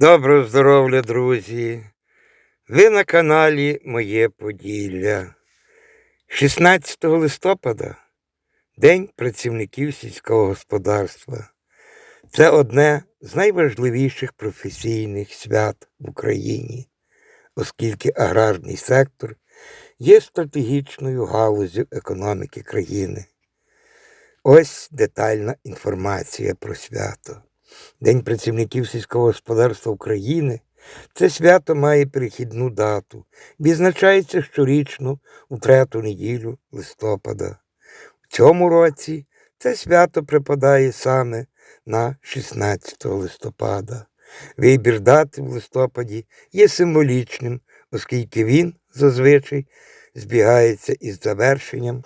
Доброго здоров'я, друзі! Ви на каналі Моє Поділля. 16 листопада День працівників сільського господарства. Це одне з найважливіших професійних свят в Україні, оскільки аграрний сектор є стратегічною галузю економіки країни. Ось детальна інформація про свято. День працівників сільського господарства України це свято має перехідну дату, відзначається щорічно у трету неділю листопада. В цьому році це свято припадає саме на 16 листопада. Вибір дати в листопаді є символічним, оскільки він зазвичай збігається із завершенням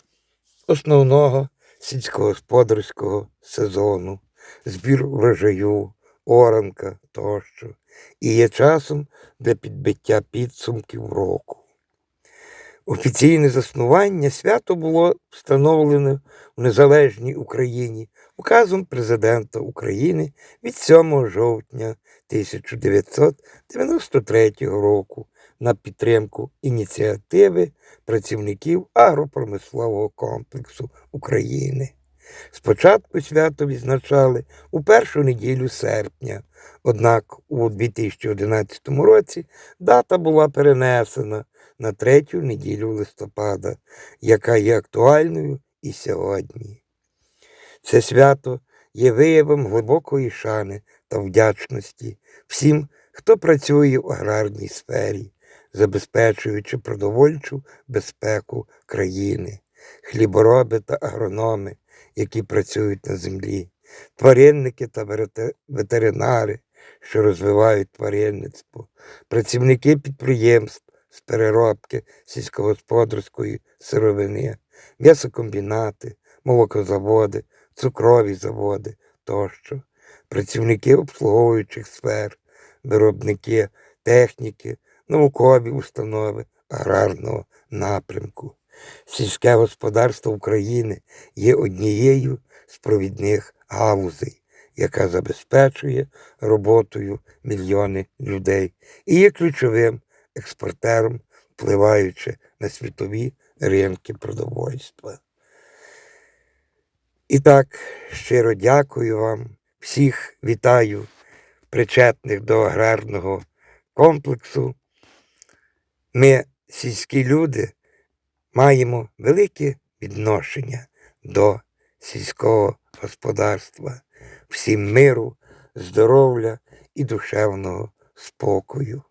основного сільськогосподарського сезону збір врожаю, оранка тощо, і є часом для підбиття підсумків року. Офіційне заснування свято було встановлено в незалежній Україні указом президента України від 7 жовтня 1993 року на підтримку ініціативи працівників агропромислового комплексу України. Спочатку свято відзначали у першу неділю серпня, однак у 2011 році дата була перенесена на третю неділю листопада, яка є актуальною і сьогодні. Це свято є виявом глибокої шани та вдячності всім, хто працює в аграрній сфері, забезпечуючи продовольчу безпеку країни, хлібороби та агрономи, які працюють на землі, тваринники та ветеринари, що розвивають тваринництво, працівники підприємств з переробки сільськогосподарської сировини, м'ясокомбінати, молокозаводи, цукрові заводи тощо, працівники обслуговуючих сфер, виробники техніки, наукові установи аграрного напрямку. Сільське господарство України є однією з провідних галузей, яка забезпечує роботою мільйони людей і є ключовим експортером, впливаючи на світові ринки продовольства. І так, щиро дякую вам, всіх вітаю, причетних до аграрного комплексу. Ми, сільські люди, маємо велике відношення до сільського господарства, всім миру, здоров'я і душевного спокою.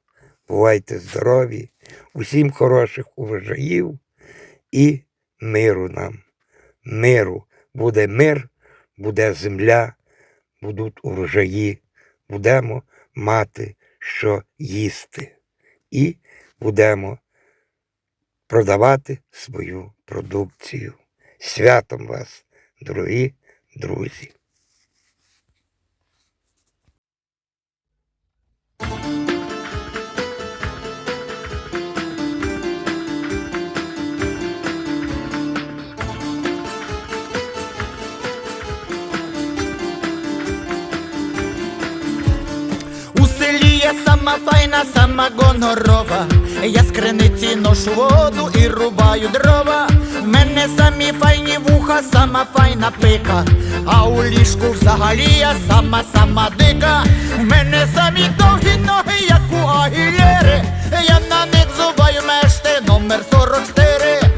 Бувайте здорові, усім хороших урожаїв і миру нам. Миру буде мир, буде земля, будуть урожаї, будемо мати що їсти і будемо продавати свою продукцію. Святом вас, дорогі друзі! Сама файна, сама гонорова. Я з криниці ношу воду і рубаю дрова. Мене самі файні вуха, сама файна пика. А у ліжку взагалі я сама сама дика. Мене самі довгі ноги, як у агілєри. Я на них зубаю мешти номер 44.